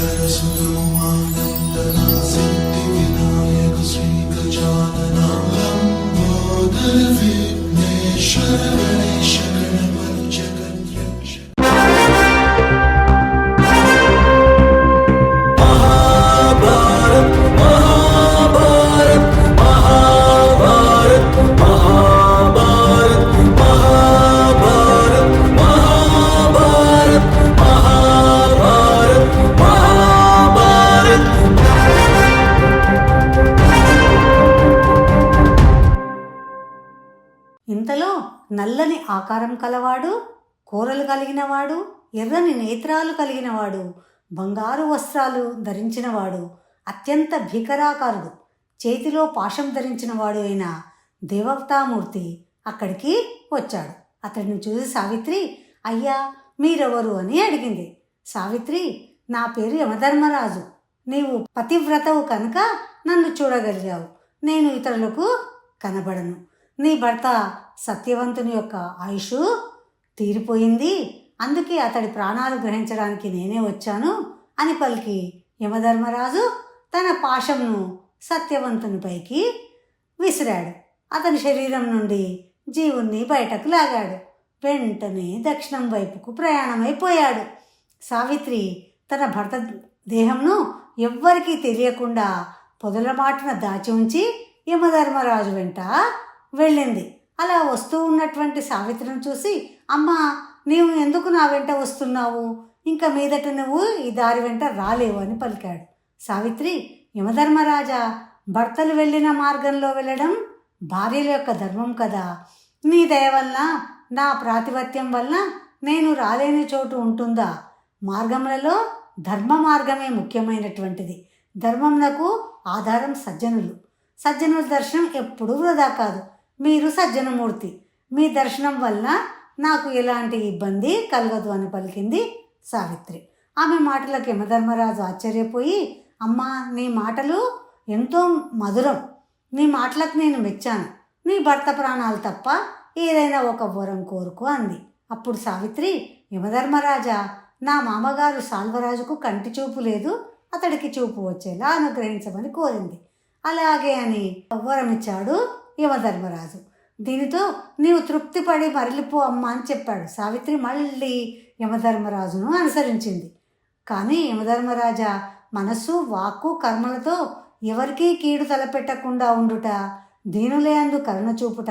Dersim dumanında nazım ఆకారం కలవాడు కూరలు కలిగినవాడు ఎర్రని నేత్రాలు కలిగినవాడు బంగారు వస్త్రాలు ధరించినవాడు అత్యంత భీకరాకారుడు చేతిలో పాశం ధరించినవాడు అయిన దేవతామూర్తి అక్కడికి వచ్చాడు. అతడిని చూసి సావిత్రి అయ్యా మీరెవరు? అని అడిగింది. సావిత్రి నా పేరు యమధర్మరాజు. నీవు పతివ్రతవు కనుక నన్ను చూడగలిగావు. నేను ఇతరులకు కనబడను. నీ భర్త సత్యవంతుని యొక్క ఆయుష్ తీరిపోయింది. అందుకే అతడి ప్రాణాలు గ్రహించడానికి నేనే వచ్చాను అని పలికి యమధర్మరాజు తన పాశంను సత్యవంతునిపైకి విసిరాడు. అతని శరీరం నుండి జీవుణ్ణి బయటకు లాగాడు. వెంటనే దక్షిణం వైపుకు ప్రయాణమైపోయాడు. సావిత్రి తన భర్త దేహంను ఎవ్వరికీ తెలియకుండా పొదలమాటున దాచి ఉంచి యమధర్మరాజు వెంట వెళ్ళింది. అలా వస్తూ ఉన్నటువంటి సావిత్రిని చూసి అమ్మా నీవు ఎందుకు నా వెంట వస్తున్నావు? ఇంకా మీదట నువ్వు ఈ దారి వెంట రాలేవు అని పలికాడు. సావిత్రి యమధర్మరాజా భర్తలు వెళ్ళిన మార్గంలో వెళ్ళడం భార్యల యొక్క ధర్మం కదా. నీ దయ వల్ల నా ప్రాతిపత్యం వల్ల నేను రాలేని చోటు ఉంటుందా? మార్గములలో ధర్మ మార్గమే ముఖ్యమైనటువంటిది. ధర్మమునకు ఆధారం సజ్జనులు. సజ్జనుల దర్శనం ఎప్పుడూ వృధా కాదు. మీరు సజ్జనమూర్తి. మీ దర్శనం వల్ల నాకు ఎలాంటి ఇబ్బంది కలగదు అని పలికింది సావిత్రి. ఆమె మాటలకు యమధర్మరాజు ఆశ్చర్యపోయి అమ్మా నీ మాటలు ఎంతో మధురం. నీ మాటలకు నేను మెచ్చాను. నీ భర్త ప్రాణాలు తప్ప ఏదైనా ఒక వరం కోరుకో అంది. అప్పుడు సావిత్రి యమధర్మరాజా నా మామగారు సాల్వరాజుకు కంటి చూపు లేదు అతడికి చూపు వచ్చేలా అనుగ్రహించమని కోరింది. అలాగే అని వరం ఇచ్చాడు యమధర్మరాజు దీనితో నీవు తృప్తిపడి మరలిపో అమ్మా అని చెప్పాడు. సావిత్రి మళ్ళీ యమధర్మరాజును అనుసరించింది. కానీ యమధర్మరాజా మనస్సు వాక్కు కర్మలతో ఎవరికీ కీడు తలపెట్టకుండా ఉండుట దీనులేందు కరుణ చూపుట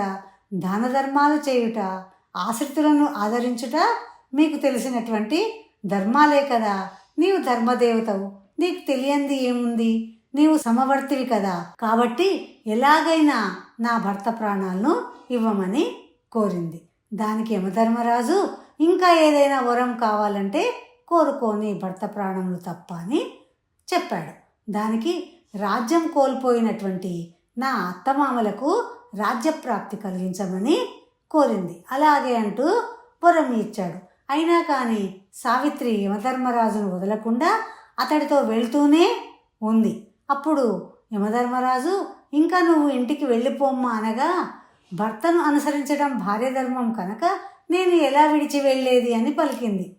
దాన ధర్మాలు చేయుట ఆశ్రితులను ఆదరించుట మీకు తెలిసినటువంటి ధర్మాలే కదా. నీవు ధర్మదేవతవు. నీకు తెలియంది ఏముంది? నీవు సమవర్తివి కదా. కాబట్టి ఎలాగైనా నా భర్త ప్రాణాలను ఇవ్వమని కోరింది. దానికి యమధర్మరాజు ఇంకా ఏదైనా వరం కావాలంటే కోరుకోని భర్త ప్రాణములు తప్ప అని చెప్పాడు. దానికి రాజ్యం కోల్పోయినటువంటి నా అత్తమామలకు రాజ్యప్రాప్తి కలిగించమని కోరింది. అలాగే అంటూ వరం ఇచ్చాడు. అయినా కానీ సావిత్రి యమధర్మరాజును వదలకుండా అతడితో వెళ్తూనే ఉంది. అప్పుడు యమధర్మరాజు ఇంకా నువ్వు ఇంటికి వెళ్ళిపోమ్మా అనగా భర్తను అనుసరించడం భార్య ధర్మం కనుక నేను ఎలా విడిచి వెళ్ళేది అని పలికింది.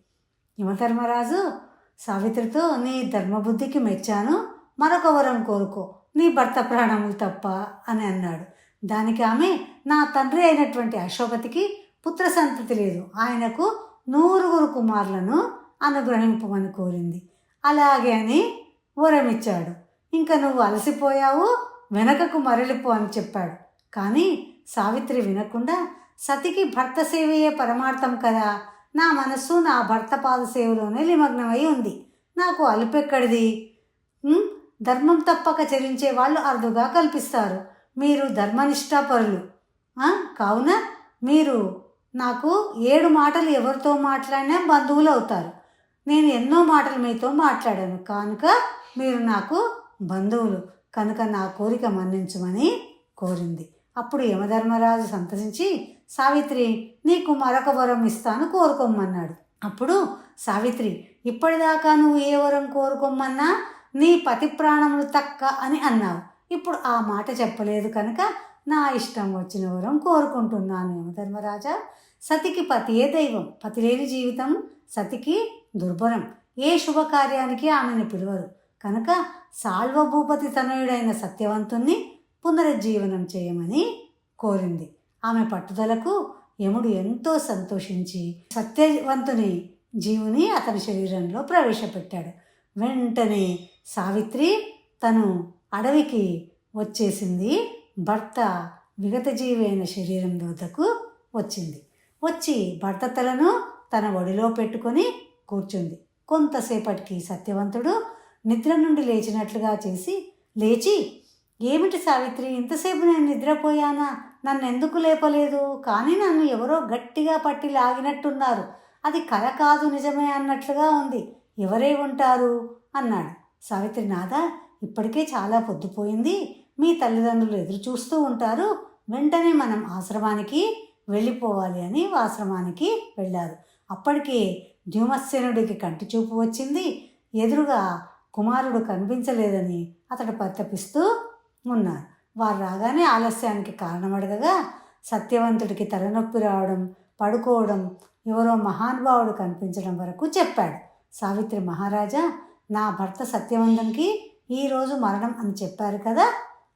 యమధర్మరాజు సావిత్రితో నీ ధర్మబుద్ధికి మెచ్చాను మరొక వరం కోరుకో నీ భర్త ప్రాణములు తప్ప అని అన్నాడు. దానికి ఆమె నా తండ్రి అయినటువంటి అశోకతికి పుత్ర సంతతి లేదు ఆయనకు నూరుగురు కుమారులను అనుగ్రహింపమని కోరింది. అలాగే అని వరమిచ్చాడు. ఇంకా నువ్వు అలసిపోయావు వెనకకు మరలిపో అని చెప్పాడు. కానీ సావిత్రి వినకుండా సతికి భర్త సేవయే పరమార్థం కదా నా మనస్సు నా భర్త పాద సేవలోనే నిమగ్నమై ఉంది. నాకు అలుపెక్కడిది? ధర్మం తప్పక చెల్లించే వాళ్ళు అరుదుగా కల్పిస్తారు. మీరు ధర్మనిష్టాపరులు కావున మీరు నాకు ఏడు మాటలు ఎవరితో మాట్లాడినా బంధువులు అవుతారు నేను ఎన్నో మాటలు మీతో మాట్లాడాను. కనుక మీరు నాకు బంధువులు కనుక నా కోరిక మన్నించమని కోరింది. అప్పుడు యమధర్మరాజు సంతసించి సావిత్రి నీకు మరొక వరం ఇస్తాను కోరుకోమన్నాడు అప్పుడు సావిత్రి ఇప్పటిదాకా నువ్వు ఏ వరం కోరుకోమన్నా నీ పతి ప్రాణములు తక్క అని అన్నావు. ఇప్పుడు ఆ మాట చెప్పలేదు కనుక నా ఇష్టం వచ్చిన వరం కోరుకుంటున్నాను యమధర్మరాజా. సతికి పతియే దైవం? పతి లేని జీవితం సతికి దుర్భరం. ఏ శుభకార్యానికి ఆమెను పిలువరు. కనుక సాల్వభూపతి తనయుడైన సత్యవంతుణ్ణి పునరుజ్జీవనం చేయమని కోరింది. ఆమె పట్టుదలకు యముడు ఎంతో సంతోషించి సత్యవంతుని జీవుని అతని శరీరంలో ప్రవేశపెట్టాడు. వెంటనే సావిత్రి తను అడవికి వచ్చేసింది. భర్త విగతజీవి అయిన శరీరం వద్దకు వచ్చింది. వచ్చి భర్త తలను తన ఒడిలో పెట్టుకొని కూర్చుంది. కొంతసేపటికి సత్యవంతుడు నిద్ర నుండి లేచినట్లుగా చేసి లేచి ఏమిటి సావిత్రి ఇంతసేపు నేను నిద్రపోయానా? నన్ను ఎందుకు లేపలేదు? కానీ నన్ను ఎవరో గట్టిగా పట్టి లాగినట్టున్నారు. అది కల కాదు నిజమే అన్నట్లుగా ఉంది. ఎవరే ఉంటారు? అన్నాడు. సావిత్రి నాథ ఇప్పటికే చాలా పొద్దుపోయింది. మీ తల్లిదండ్రులు ఎదురు చూస్తూ ఉంటారు. వెంటనే మనం ఆశ్రమానికి వెళ్ళిపోవాలి అని ఆశ్రమానికి వెళ్ళారు. అప్పటికే ద్యుమత్సేనుడికి కంటి చూపు వచ్చింది. ఎదురుగా కుమారుడు కనిపించలేదని అతడు పరితపిస్తూ ఉన్నారు. వారు రాగానే ఆలస్యానికి కారణమడగగా సత్యవంతుడికి తలనొప్పి రావడం పడుకోవడం ఎవరో మహానుభావుడు కనిపించడం వరకు చెప్పాడు. సావిత్రి మహారాజా నా భర్త సత్యవంతునికి ఈరోజు మరణం అని చెప్పారు కదా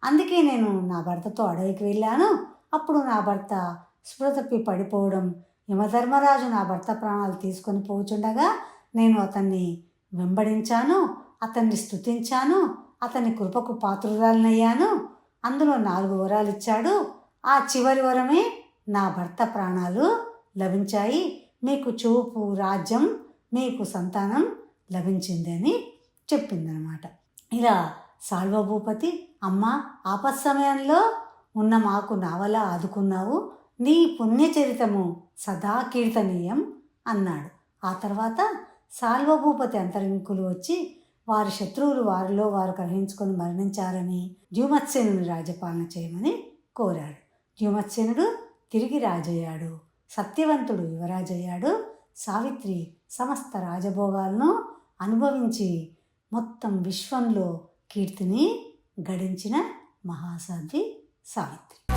అందుకే నేను నా భర్తతో అడవికి వెళ్ళాను. అప్పుడు నా భర్త స్పృతపి పడిపోవడం యమధర్మరాజు నా భర్త ప్రాణాలు తీసుకొని పోచుండగా నేను అతన్ని వెంబడించాను. అతన్ని స్తుతించాను అతని కృపకు పాత్రురాలనయ్యాను. అందులో నాలుగు వరాలు ఇచ్చాడు ఆ చివరి వరమే నా భర్త ప్రాణాలు లభించాయి. మీకు చూపు రాజ్యం మీకు సంతానం లభించిందని చెప్పిందనమాట. ఇలా సాల్వభూపతి అమ్మ ఆపత్ సమయంలో ఉన్న మాకు నావలా ఆదుకున్నావు. నీ పుణ్యచరితము సదా కీర్తనీయం అన్నాడు. ఆ తర్వాత సాల్వభూపతి అంతరింకులు వచ్చి వారి శత్రువులు వారిలో వారు గ్రహించుకొని మరణించారని ద్యుమత్సేనుని రాజపాలన చేయమని కోరాడు. ద్యుమత్సేనుడు తిరిగి రాజయ్యాడు. సత్యవంతుడు యువరాజయ్యాడు. సావిత్రి సమస్త రాజభోగాలను అనుభవించి మొత్తం విశ్వంలో కీర్తిని గడించిన మహాసాధ్వి సావిత్రి.